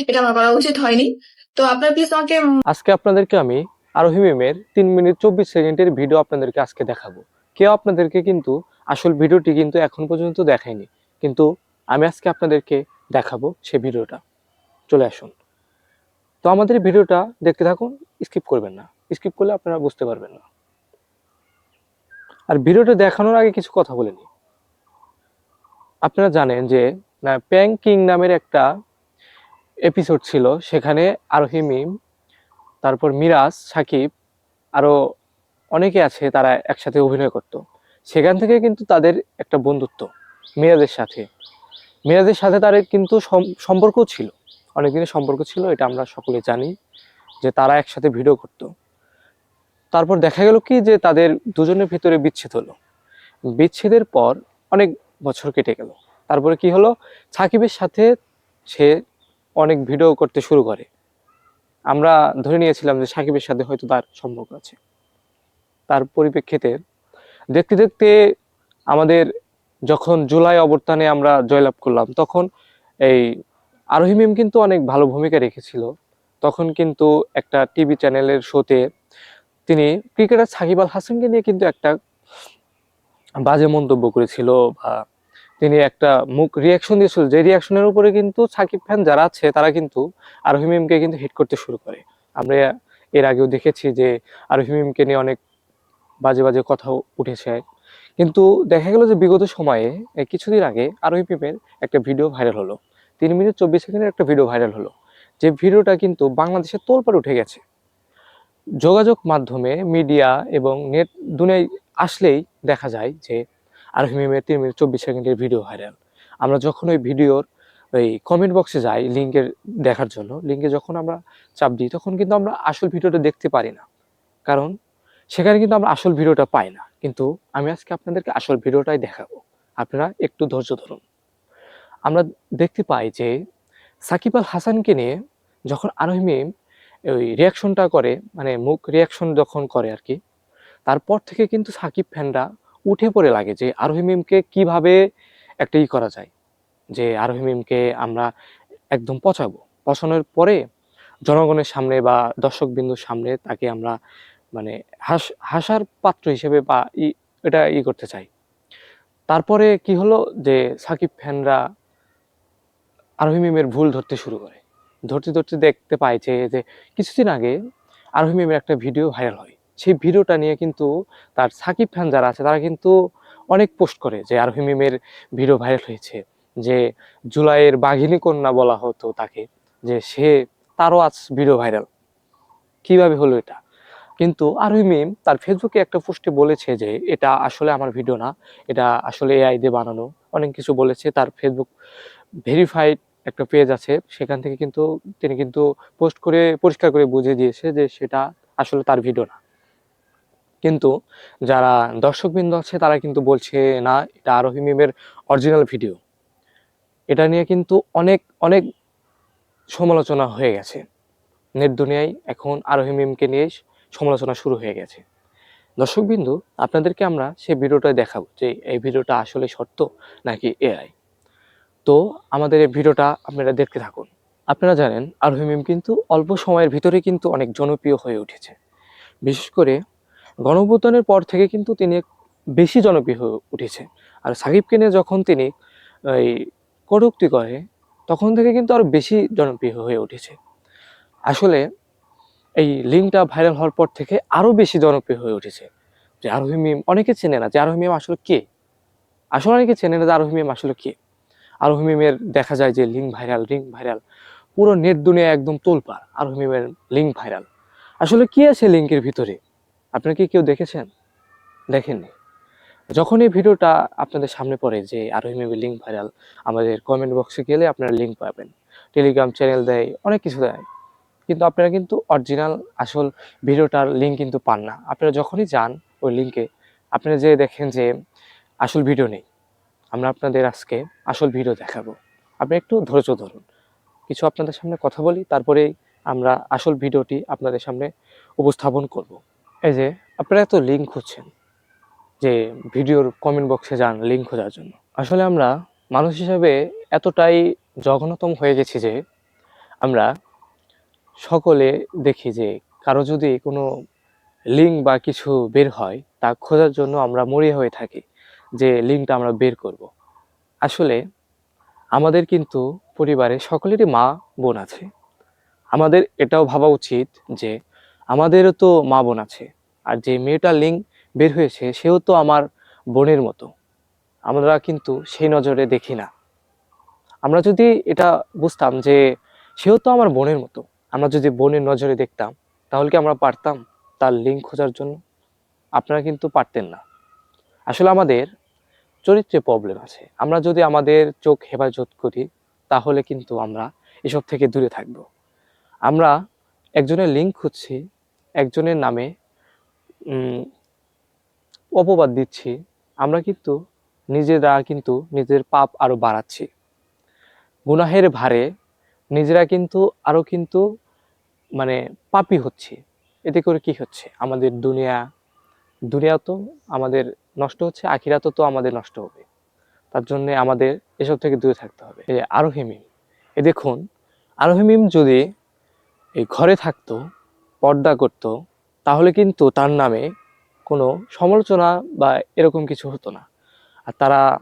এটা আমার করা উচিত হয়নি। তো আপনার প্লিজ আমাকে আজকে আপনাদেরকে আমি আরোহী মেমের তিন মিনিট চব্বিশ সেকেন্ডের ভিডিও আপনাদেরকে আজকে দেখাবো। কেউ আপনাদেরকে কিন্তু আসল ভিডিওটি কিন্তু এখন পর্যন্ত দেখায়নি কিন্তু আমি আজকে আপনাদেরকে দেখাবো সেই ভিডিওটা। চলে আসুন। তো আমাদের ভিডিওটা দেখতে থাকুন স্কিপ করবেন না। স্কিপ করলে আপনারা বুঝতে পারবেন না। আর ভিডিওটা দেখানোর আগে কিছু কথা বলে নিই। আপনারা জানেন যে প্যাং কিং নামের একটা এপিসোড ছিল, সেখানে আরোহী মিম, তারপর মিরাজ, সাকিব আরও অনেকে আছে তারা একসাথে অভিনয় করত। সেখান থেকে কিন্তু তাদের একটা বন্ধুত্ব, মিরাজের সাথে। মিরাজের সাথে তাদের কিন্তু সম- সম্পর্কও ছিল। অনেক দিনের সম্পর্ক ছিল, এটা আমরা সকলে জানি, যে তারা একসাথে ভিডিও করত। তারপর দেখা গেল কি যে তাদের দুজনের ভিতরে বিচ্ছেদ হলো। বিচ্ছেদের পর অনেক বছর কেটে গেল। তারপরে কি হলো? সাকিবের সাথে সে অনেক ভিডিও করতে শুরু করে। আমরা ধরে নিয়েছিলাম যে সাকিবের সাথে হয়তো তার সম্পর্ক আছে। তার পরিপ্রেক্ষিতে দেখতে দেখতে আমাদের যখন জুলাই অবর্তানে আমরা জয়লাভ করলাম, তখন এই আরোহী কিন্তু অনেক ভালো ভূমিকা রেখেছিল। তখন কিন্তু একটা টিভি চ্যানেলের শোতে তিনি ক্রিকেটার সাকিব আল হাসানকে নিয়ে কিন্তু একটা বাজে মন্তব্য করেছিল বা তিনি একটা মুখ রিয়াকশন দিয়েছিল। যে রিয়াকশনের উপরে কিন্তু সাকিব ফ্যান যারা আছে, তারা কিন্তু আরোহী মিমকে কিন্তু হিট করতে শুরু করে। আমরা এর আগেও দেখেছি যে আরোহী মিমকে নিয়ে অনেক বাজে বাজে কথা উঠেছে। কিন্তু দেখা গেল যে বিগত সময়ে কিছুদিন আগে আরোহী মিমের একটা ভিডিও ভাইরাল হলো। তিন মিনিট চব্বিশ সেকেন্ডের একটা ভিডিও ভাইরাল হলো। যে ভিডিওটা কিন্তু বাংলাদেশে তোলপাড় উঠে গেছে। যোগাযোগ মাধ্যমে মিডিয়া এবং নেট দুনিয়ায় আসলেই দেখা যায় যে আরোহী মিমের তিন মিনিট, চব্বিশ সেকেন্ডের ভিডিও ভাইরাল আমরা যখন ওই ভিডিওর ওই কমেন্ট বক্সে যাই লিঙ্কের দেখার জন্য লিঙ্কে যখন আমরা চাপ দিই, তখন কিন্তু আমরা আসল ভিডিওটা দেখতে পারি না। কারণ সেখানে কিন্তু আমরা আসল ভিডিওটা পাই না। কিন্তু আমি আজকে আপনাদেরকে আসল ভিডিওটাই দেখাবো। আপনারা একটু ধৈর্য ধরুন। আমরা দেখতে পাই যে সাকিব আল হাসানকে নিয়ে যখন আরোহী মিম ওই রিয়াকশনটা করে মানে মুখ রিয়াকশন যখন করে আর কি, তারপর থেকে কিন্তু সাকিব ফ্যানরা উঠে পড়ে লাগে যে আরোহী মিমকে কীভাবে একটা ই করা যায়, যে আরোহী মিমকে আমরা একদম পচাবো। পচানোর পরে জনগণের সামনে বা দর্শক বিন্দুর সামনে তাকে আমরা মানে হাস, হাসার পাত্র হিসেবে বা ই, এটা ই করতে চাই। তারপরে কি হলো যে সাকিব ফ্যানরা আরোহী মিমের ভুল ধরতে শুরু করে। ধরতে ধরতে দেখতে পাই যে যে কিছুদিন আগে আরোহী মিমের একটা ভিডিও ভাইরাল হয়। সেই ভিডিওটা নিয়ে কিন্তু তার সাকিব খান যারা আছে, তারা কিন্তু অনেক পোস্ট করে যে আরোহী মিমের ভিডিও ভাইরাল হয়েছে, যে জুলাইয়ের বাঘিনী কন্যা বলা হতো তাকে, যে সে তারও আজ ভিডিও ভাইরাল। কীভাবে হলো এটা? কিন্তু আরোহী মিম তার ফেসবুকে একটা পোস্টে বলেছে যে এটা আসলে আমার ভিডিও না, এটা আসলে এআই দিয়ে বানানো। অনেক কিছু বলেছে, তার ফেসবুক ভেরিফাইড একটা পেজ আছে, সেখান থেকে কিন্তু তিনি কিন্তু পোস্ট করে, পরিষ্কার করে বুঝিয়ে দিয়েছে যে সেটা আসলে তার ভিডিও না। কিন্তু যারা দর্শকবৃন্দ আছে, তারা কিন্তু বলছে, না, এটা আরোহী মিমের অরিজিনাল ভিডিও এটা নিয়ে কিন্তু অনেক অনেক সমালোচনা হয়ে গেছে। নেট দুনিয়ায় এখন আরোহী মিমকে নিয়ে সমালোচনা শুরু হয়ে গেছে। দর্শকবিন্দু, আপনাদেরকে আমরা সেই ভিডিওটা দেখাবো যে এই ভিডিওটা আসলে সত্য নাকি এআই তো আমাদের এই ভিডিওটা আপনারা দেখতে থাকুন। আপনারা জানেন, আরোহী মিম কিন্তু অল্প সময়ের ভিতরে কিন্তু অনেক জনপ্রিয় হয়ে উঠেছে। বিশেষ করে গণভূতানের পর থেকে কিন্তু তিনি বেশি জনপ্রিয় হয়ে উঠেছে। আর সাকিবকে নিয়ে যখন তিনি, এই, কটূক্তি করে, তখন থেকে কিন্তু আরও বেশি জনপ্রিয় হয়ে উঠেছে। আসলে এই লিঙ্কটা ভাইরাল হওয়ার পর থেকে আরও বেশি জনপ্রিয় হয়ে উঠেছে। যে আরোহী মিম, অনেকে চেনে না যে আরোহী মিম আসলে কে? আসলে অনেকে চেনে না যে আরোহী মিম আসলে কে? আরোহী মিমের দেখা যায় যে লিঙ্ক ভাইরাল লিঙ্ক ভাইরাল, পুরো নেট দুনিয়া একদম তোলপাড় আরোহী মিমের লিঙ্ক ভাইরাল। আসলে কি আছে লিঙ্কের ভিতরে? আপনারা কি কেউ দেখেছেন? দেখেননি। যখন এই ভিডিওটা আপনাদের সামনে পড়ে যে আরোহী মিমের লিঙ্ক ভাইরাল আমাদের কমেন্ট বক্সে গেলে আপনারা লিঙ্ক পাবেন। টেলিগ্রাম চ্যানেল দেয়, অনেক কিছু দেয়। কিন্তু আপনারা কিন্তু অরিজিনাল আসল ভিডিওটার লিঙ্ক কিন্তু পান না। আপনারা যখনই যান ওই লিঙ্কে আপনারা যে দেখেন যে আসল ভিডিও নেই, আমরা আপনাদের আজকে আসল ভিডিও দেখাবো। আপনি একটু ধৈর্য ধরুন। কিছু আপনাদের সামনে কথা বলি তারপরে আমরা আসল ভিডিওটি আপনাদের সামনে উপস্থাপন করব। এই যে আপনারা এত লিঙ্ক খুঁজছেন যে ভিডিওর কমেন্ট বক্সে যান লিঙ্ক খোঁজার জন্য। আসলে আমরা মানুষ হিসাবে এতটাই জঘন্যতম হয়ে গেছি যে আমরা সকলে দেখি যে কারও যদি কোনো লিঙ্ক বা কিছু বের হয়, তা খোঁজার জন্য আমরা মরিয়া হয়ে থাকি যে লিঙ্কটা আমরা বের করব। আসলে আমাদের কিন্তু পরিবারে সকলেরই মা বোন আছে। আমাদের এটাও ভাবা উচিত যে আমাদেরও তো মা বোন আছে। আর যে মেয়েটার লিঙ্ক বের হয়েছে, সেও তো আমার বোনের মতো। আমরা কিন্তু সেই নজরে দেখি না। আমরা যদি এটা বুঝতাম যে সেও তো আমার বোনের মতো, আমরা যদি বোনের নজরে দেখতাম, তাহলে কি আমরা পারতাম তার লিঙ্ক খোঁজার জন্য? আপনারা কিন্তু পারতেন না। আসলে আমাদের চরিত্রে প্রবলেম আছে। আমরা যদি আমাদের চোখ হেফাজত করি, তাহলে কিন্তু আমরা এসব থেকে দূরে থাকব। আমরা একজনের লিঙ্ক খুঁজছি একজনের নামে অপবাদ দিচ্ছি। আমরা কিন্তু নিজেরা কিন্তু নিজের পাপ আরও বাড়াচ্ছি। গুনাহের ভারে নিজেরা কিন্তু আরও কিন্তু মানে পাপি হচ্ছে। এতে করে কি হচ্ছে? আমাদের দুনিয়া দুনিয়া তো আমাদের নষ্ট হচ্ছে, আখিরাতও তো আমাদের নষ্ট হবে। তার জন্য আমাদের এসব থেকে দূরে থাকতে হবে। এই যে আরোহী মিম। এ দেখুন আরোহিমিম যদি এই ঘরে থাকতো পর্দা করত, তাহলে কিন্তু তার নামে কোনো সমালোচনা বা এরকম কিছু হতো না। আর তারা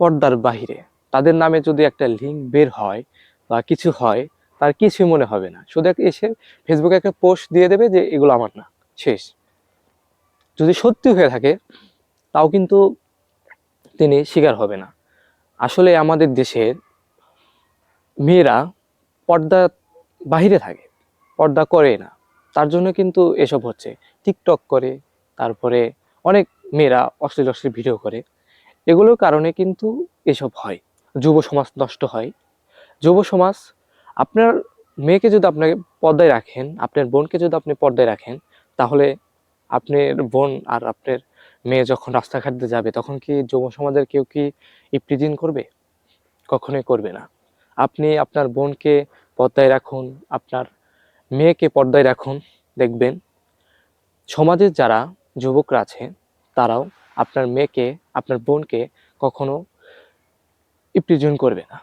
পর্দার বাহিরে, তাদের নামে যদি একটা লিঙ্ক বের হয় বা কিছু হয়, তার কিছু মনে হবে না। শুধু এসে ফেসবুকে একটা পোস্ট দিয়ে দেবে যে, এগুলো আমার না, শেষ। যদি সত্যি হয়ে থাকে, তাও কিন্তু তিনি স্বীকার হবে না। আসলে আমাদের দেশের মেয়েরা পর্দা বাহিরে থাকে। পর্দা করে না। তার জন্য কিন্তু এসব হচ্ছে। টিকটক করে, তারপরে অনেক মেয়েরা অশ্লীল অশ্লীল ভিডিও করে। এগুলোর কারণে কিন্তু এসব হয়। যুব সমাজ নষ্ট হয়। যুব সমাজ, আপনার মেয়েকে যদি আপনাকে পর্দায় রাখেন, আপনার বোনকে যদি আপনি পর্দায় রাখেন, তাহলে আপনার বোন আর আপনার মেয়ে যখন রাস্তাঘাট যাবে, তখন কি যুব সমাজের কেউ কি ইপ্রিজিন করবে? কখনোই করবে না। আপনি আপনার বোনকে পর্দায় রাখুন, আপনার মেয়েকে পর্দায় রাখুন, দেখবেন সমাজের যারা যুবকরা আছে, তারাও আপনার মেয়েকে, আপনার বোনকে কখনো ইপ্রিজন করবে না।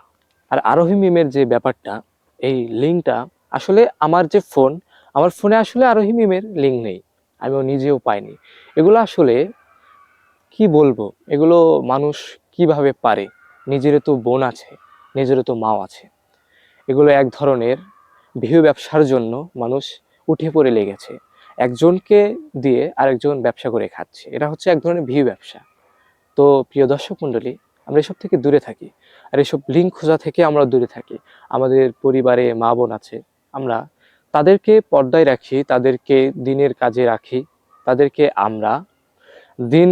আর আরোহী মিমের যে ব্যাপারটা, এই লিঙ্কটা আসলে আমার যে ফোন, আমার ফোনে আসলে আরোহী মিমের লিঙ্ক নেই, আমিও নিজেও পাইনি। এগুলো আসলে কি বলব? এগুলো মানুষ কীভাবে পারে? নিজেরও তো বোন আছে, নিজেরও তো মাও আছে। এগুলো এক ধরনের ভিউ ব্যবসার জন্য মানুষ উঠে পড়ে লেগেছে। একজনকে দিয়ে আরেকজন ব্যবসা করে খাচ্ছে। এটা হচ্ছে এক ধরনের ভিউ ব্যবসা। তো প্রিয় দর্শক মণ্ডলী, আমরা এসব থেকে দূরে থাকি। আর এসব লিঙ্ক খোঁজা থেকে আমরা দূরে থাকি। আমাদের পরিবারে মা বোন আছে, আমরা তাদেরকে পর্দায় রাখি, তাদেরকে দিনের কাজে রাখি, তাদেরকে আমরা দিন,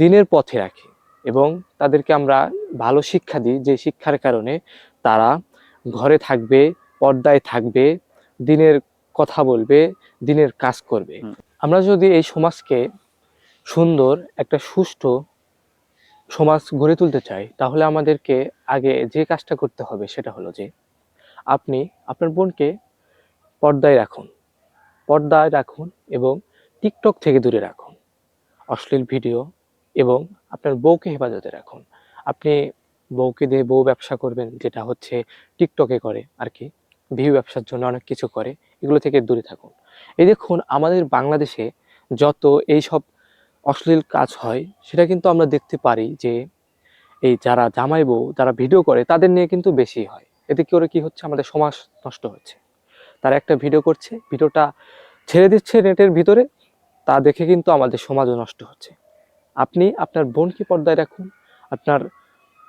দিনের পথে রাখি এবং তাদেরকে আমরা ভালো শিক্ষা দিই। যে শিক্ষার কারণে তারা ঘরে থাকবে পর্দায় থাকবে দিনের কথা বলবে দিনের কাজ করবে। আমরা যদি এই সমাজকে সুন্দর একটা সুষ্ঠু সমাজ গড়ে তুলতে চাই তাহলে আমাদেরকে আগে যে কাজটা করতে হবে সেটা হলো যে আপনি আপনার বোনকে পর্দায় রাখুন। পর্দায় রাখুন এবং টিকটক থেকে দূরে রাখুন। অশ্লীল ভিডিও এবং আপনার বউকে হেফাজতে রাখুন। আপনি বউকে দিয়ে বউ ব্যবসা করবেন যেটা হচ্ছে টিকটকে করে আর কি। ভিউ ব্যবসার জন্য অনেক কিছু করে, এগুলো থেকে দূরে থাকুন। এই দেখুন, আমাদের বাংলাদেশে যত এই সব অশ্লীল কাজ হয়, সেটা কিন্তু আমরা দেখতে পারি যে, এই যারা জামাই বউ, যারা ভিডিও করে, তাদের নিয়ে কিন্তু বেশি হয়। এতে করে কি হচ্ছে? আমাদের সমাজ নষ্ট হচ্ছে। তারা একটা ভিডিও করছে, ভিডিওটা ছেড়ে দিচ্ছে নেটের ভিতরে, তা দেখে কিন্তু আমাদের সমাজও নষ্ট হচ্ছে। আপনি আপনার বোনকে পর্দায় রাখুন, আপনার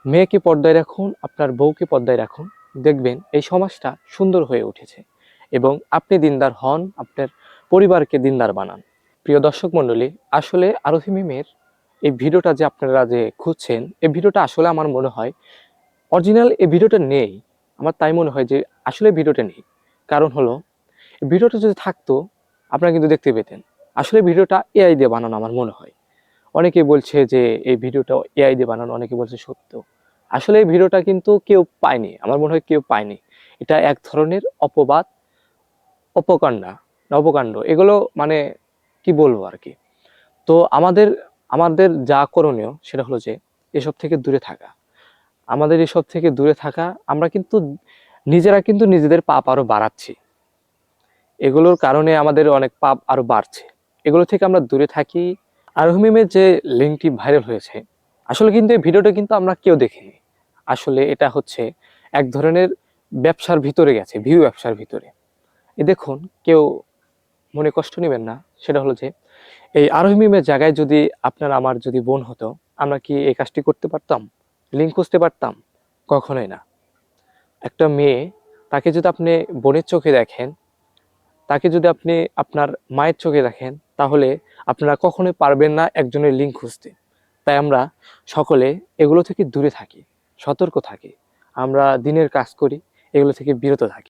মেয়েকে পর্দায় রাখুন, আপনার বউকে পর্দায় রাখুন। দেখবেন এই সমাজটা সুন্দর হয়ে উঠেছে এবং আপনি দিনদার হন, আপনার পরিবারকে দিনদার বানান। প্রিয় দর্শক মণ্ডলী, আসলে আরোহী মিমের এই ভিডিওটা যে আপনারা যে খুঁজছেন, এই ভিডিওটা আসলে আমার মনে হয় অরিজিনাল এই ভিডিওটা নেই। আমার তাই মনে হয় যে আসলে ভিডিওটা নেই। কারণ হলো ভিডিওটা যদি থাকতো, আপনারা কিন্তু দেখতে পেতেন। আসলে ভিডিওটা এআই দিয়ে বানানো আমার মনে হয়। অনেকে বলছে যে এই ভিডিওটা এআই দিয়ে বানানো অনেকে বলছে সত্য। আসলে এই ভিডিওটা কিন্তু কেউ পায়নি, আমার মনে হয় কেউ পায়নি। এটা এক ধরনের অপবাদ, অপকাণ্ডা, অপকাণ্ড, এগুলো মানে কি বলব আর কি? তো আমাদের আমাদের যা করণীয় সেটা হলো যে এসব থেকে দূরে থাকা। আমাদের এসব থেকে দূরে থাকা, আমরা কিন্তু নিজেরা কিন্তু নিজেদের পাপ আরও বাড়াচ্ছি। এগুলোর কারণে আমাদের অনেক পাপ আরও বাড়ছে। এগুলো থেকে আমরা দূরে থাকি। আর হুমিমের যে লিঙ্কটি ভাইরাল হয়েছে, আসলে কিন্তু এই ভিডিওটা কিন্তু আমরা কেউ দেখিনি। আসলে এটা হচ্ছে এক ধরনের ব্যবসার ভিতরে গেছে, ভিউ ব্যবসার ভিতরে। এ দেখুন, কেউ মনে কষ্ট নেবেন না, সেটা হলো যে এই আরোহিমের জায়গায় যদি আপনার আমার যদি বোন হতো, আমরা কি এই কাজটি করতে পারতাম? লিঙ্ক খুঁজতে পারতাম? কখনোই না। একটা মেয়ে, তাকে যদি আপনি বোনের চোখে দেখেন, তাকে যদি আপনি আপনার মায়ের চোখে দেখেন, তাহলে আপনারা কখনোই পারবেন না একজনের লিঙ্ক খুঁজতে। তাই আমরা সকলে এগুলো থেকে দূরে থাকি। সতর্ক থাকি। আমরা দিনের কাজ করি এগুলো থেকে বিরত থাকি।